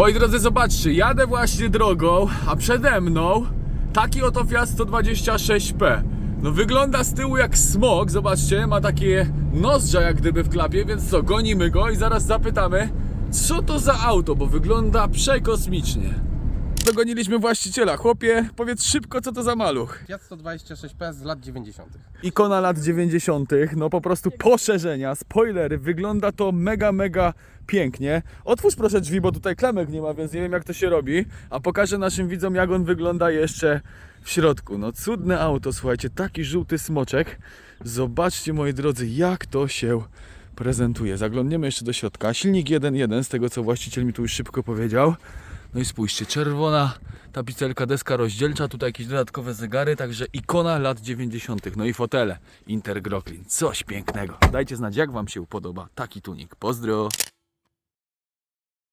Moi drodzy, zobaczcie, jadę właśnie drogą, a przede mną taki oto Fiat 126P. No wygląda z tyłu jak smok, zobaczcie, ma takie nozdrza jak gdyby w klapie, więc co, gonimy go i zaraz zapytamy, co to za auto, bo wygląda przekosmicznie. Dogoniliśmy właściciela. Chłopie, powiedz szybko, co to za maluch. Fiat 126P z lat 90. Ikona lat 90., no po prostu poszerzenia, spoilery, wygląda to mega, mega pięknie. Otwórz proszę drzwi, bo tutaj klemek nie ma, więc nie wiem jak to się robi, a pokażę naszym widzom jak on wygląda jeszcze w środku. No cudne auto, słuchajcie, taki żółty smoczek. Zobaczcie moi drodzy, jak to się prezentuje. Zaglądniemy jeszcze do środka. Silnik 1.1, z tego co właściciel mi tu już szybko powiedział. No i spójrzcie, czerwona tapicelka, deska rozdzielcza, tutaj jakieś dodatkowe zegary, także ikona lat 90. No i fotele Intergroklin, coś pięknego. Dajcie znać jak Wam się podoba taki tunik. Pozdro!